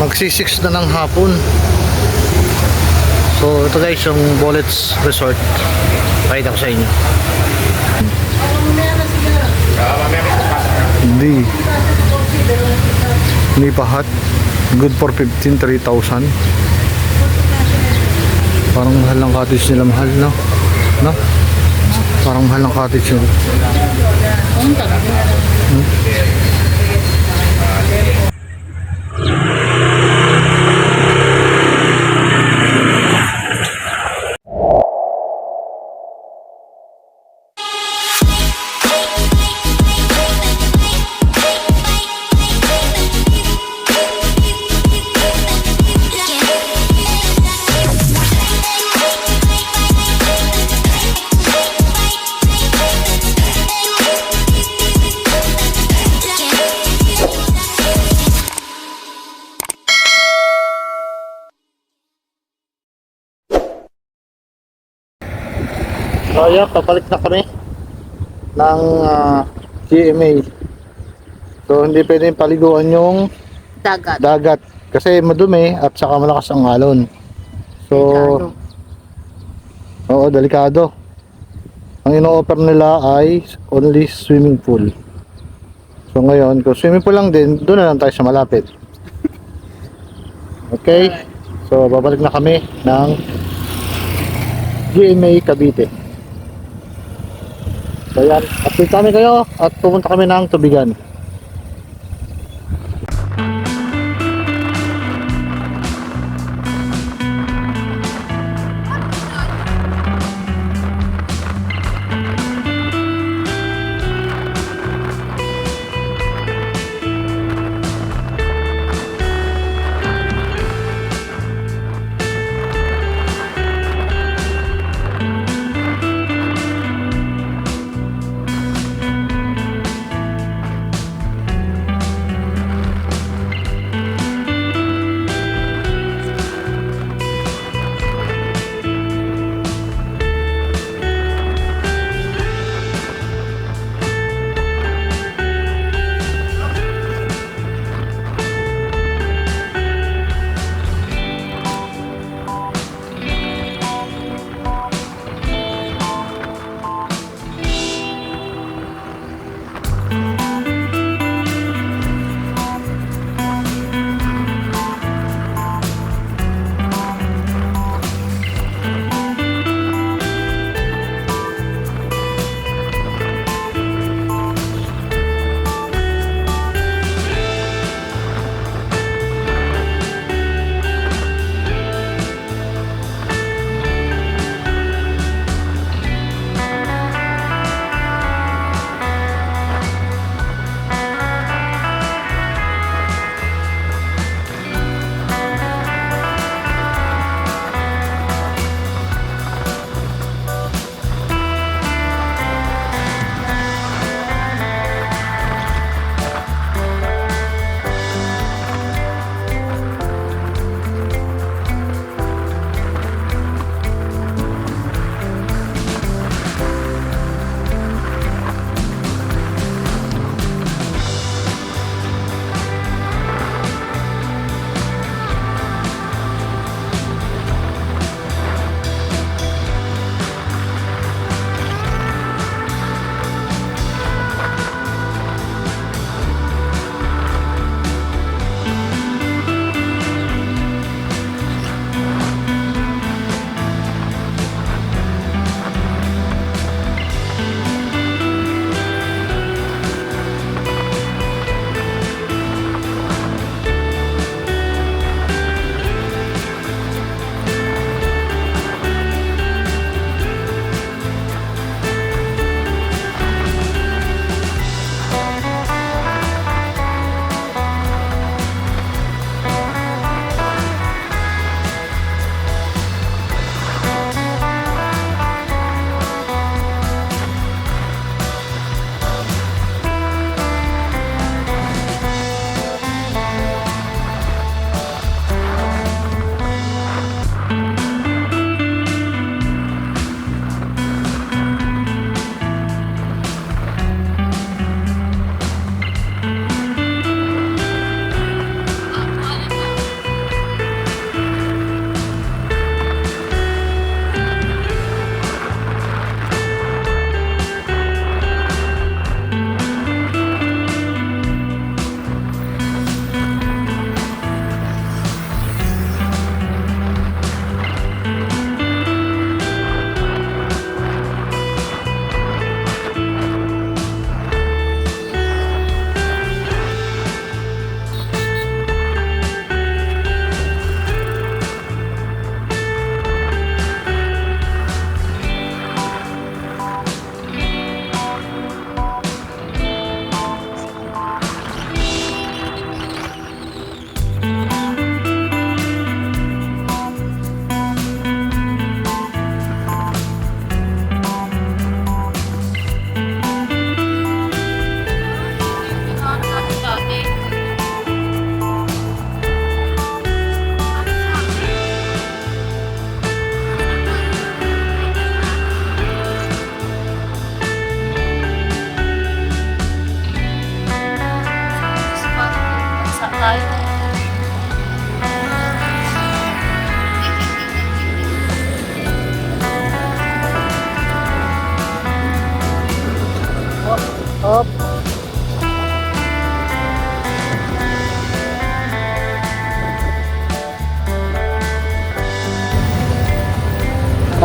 Magsi-6 na ng hapon. So, ito guys, yung Bullets Resort. Pakita ko sa inyo. Hindi. Hindi pa hot. Good for 15, 3,000. Parang mahal ng cottage nila, mahal, no? No? Parang mahal ng cottage nila. So, ayan, papalit na kami ng ah, GMA. So, hindi pwedeng paliguan yung Dagat. dagat kasi madumi at saka malakas ang alon. So, Delikado. oo, delikado. Ang ino-offer nila ay only swimming pool. So, ngayon, kung swimming pool lang din, doon na lang tayo sa malapit. Okay? So, babalik na kami ng GMA Cavite. So, yan. Update kami kayo at pumunta kami ng Tubigan.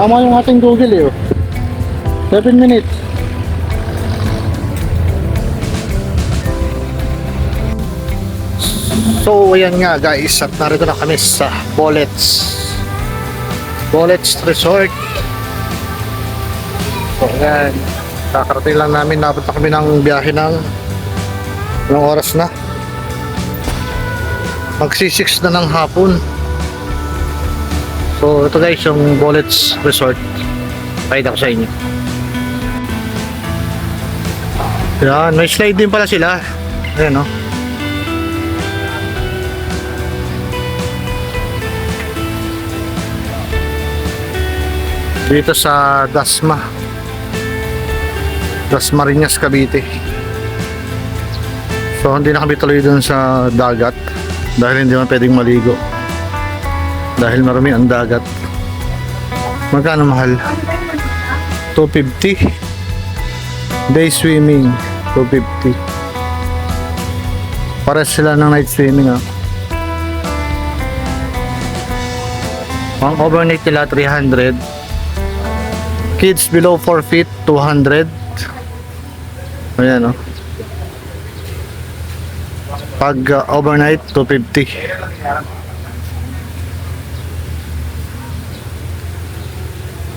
Tama yung ating Google eh. 7 minutes. So, ayan nga guys, at narito na kami sa Bullets. Bullets Resort. So, ayan. Kakarating lang namin, napunta kami ng biyahe ng ilang oras na. Magsi-6 na ng hapon. So, ito guys, yung Bullets Resort. Pakita ko sa inyo. Yan, may slide din pala sila. Ayan, no? Dito sa Dasma. Dasmariñas, Cavite. So, hindi na kami tuloy dun sa dagat. Dahil hindi naman pwedeng maligo. Dahil marami ang dagat. Magkano mahal? 250. Day swimming, 250. Para sila ng night swimming ah. Ang overnight nila 300. Kids below 4 feet 200. Ayan oh. Pag uh, overnight 250.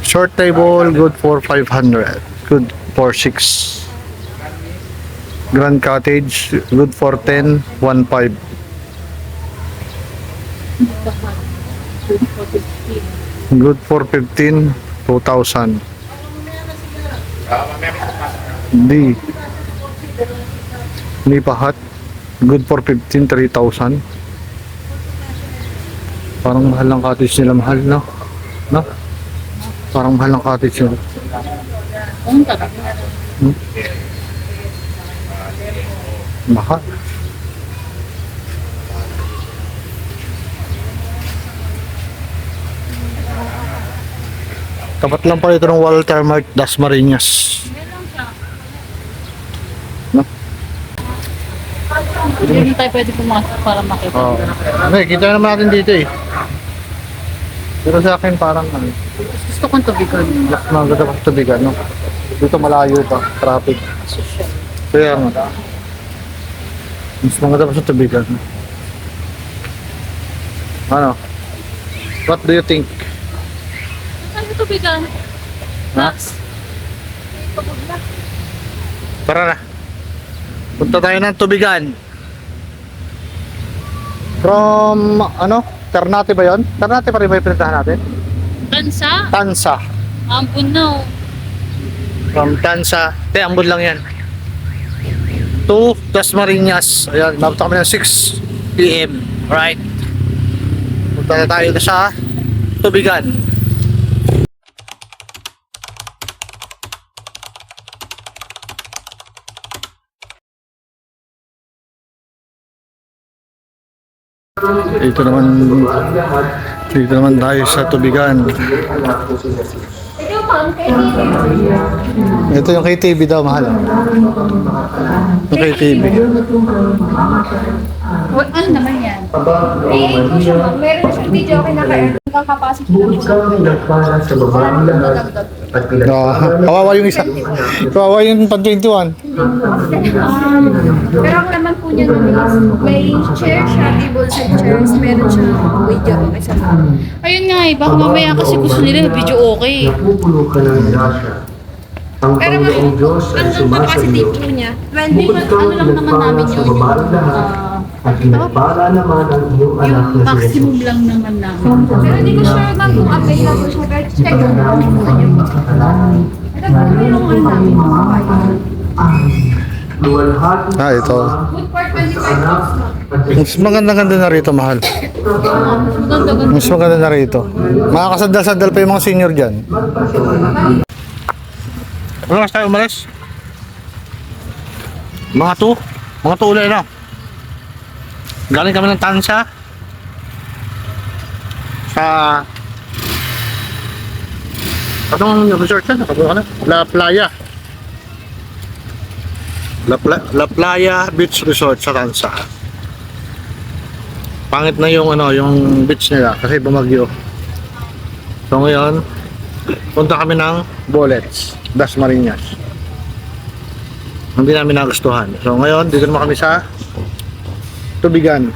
Short table good for 500. Good for 6. Grand cottage good for 10 1.5. Good for 15 2,000. D. Nipahat. Good for 15, 3,000. Parang mahal ng cottage nila. Mahal, no? No? Parang mahal ng cottage nila. Punta ka. Mahal. Tapat lang pala ito ng Walter Mart Dasmariñas. Hindi tayo pwede pumasok para makita. Oo. Okay, kita naman natin dito eh. Pero sa akin parang ano, Gusto kong tubigan. mas maganda sa tubigan, no? Dito malayo pa, traffic. Kaya nga. Mas maganda pa sa tubigan. Ano? What do you think? Yung tubigan? Ha? Tara na. Punta tayo ng tubigan. From, ano? Ternate ba yon? Ternate pa rin ba yung pinuntahan natin? Tansa? Tansa. Ampun na oh. From Tansa. Te, ambon lang yan. To Dasmariñas. Ayan, napunta kami ng 6 p.m. Right? Punta na tayo sa tubigan. Dito naman dito naman tayo sa tubigan. Ito yung KTV daw, mahal. Yung KTV. O, ano naman yan? Eh, ito siya, meron siyang video capacity lang siya. Ikaw nagpara sa babaeng lahat at Ah, kawawa yung isa. Kawawa yung pang 21. Pero ang naman po niya nun is may chair siya, tables and chairs, meron siyang video okay sa. Ayun nga eh, baka mamaya kasi gusto nila video okay. napupuno ka ng grasya. Ang Pero Panginoong Diyos ay sumasayo. po niya, 20 Hindi, Bukod ano kang lang naman namin sa yun. babaeng lahat ah, At inagpala naman ang iyong anak Yung na si maximum Jesus. lang naman namin. Pero hindi ko sure ma'am kung available siya. Pero check ko lang kung ano po. Ito po yung ano namin. Luwalhati Ah, ito. Good for 25 anak at si Mas maganda-ganda na rito, mahal. Mas maganda na rito. Makakasandal-sandal pa yung mga senior dyan. Ano mas tayo umalis? Mga to? Mga to ulit na. Galing kami ng Tansya. Sa... Anong resort yan? Nakabuha ka na? La Playa. La, La Playa Beach Resort sa Tansa. Pangit na yung ano, yung beach nila kasi bumagyo. So ngayon, punta kami ng Bolets, Das Marinas. Hindi namin nagustuhan. So ngayon, dito naman kami sa Tubigan.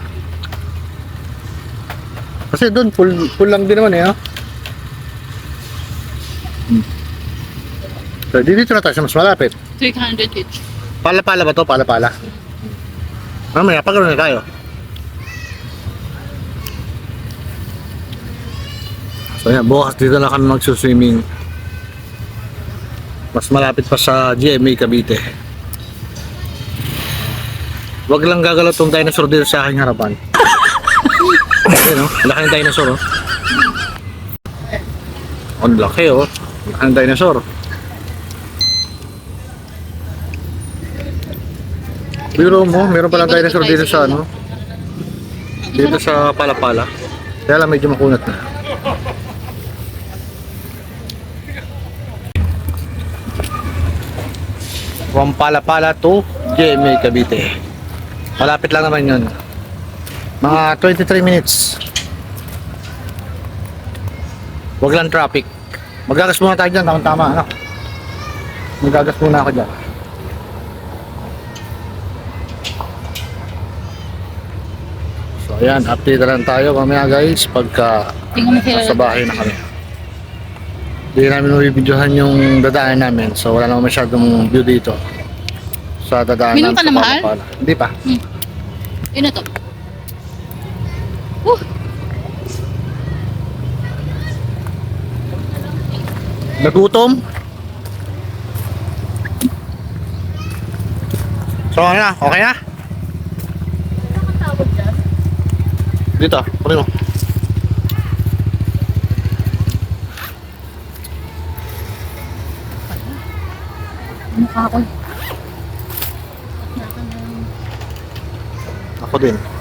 Kasi doon, full, full lang din naman eh. No? Hmm. So dito na tayo sa mas malapit. 300 each. Pala-pala ba to? Pala-pala. Mamaya, pag na tayo. So yan, bukas dito na kami magsuswimming. Mas malapit pa sa GMA Cavite. Huwag lang gagalaw tong dinosaur dito sa aking harapan. Ayun no? Laki ng dinosaur oh. Ang laki oh. Laki ng dinosaur. Biro mo, meron palang dinosaur dito sa ano? Dito sa Palapala. Kaya lang medyo makunat na. From Palapala to GMA Cavite. Malapit lang naman yun. Mga 23 minutes. Wag lang traffic. Magagas muna tayo dyan, tama-tama. Ano? Magagas muna ako dyan. So ayan, update lang tayo mamaya guys pagka sa bahay na kami. Hindi namin mabibidyohan yung dadaan namin so wala naman masyadong view dito. Sa dadaan Minum ka na, mahal? Hindi pa. Yun na to. Uh, Nagutom? So ano na? Okay na? Dito, kunin mo. mukha ko. Ako din.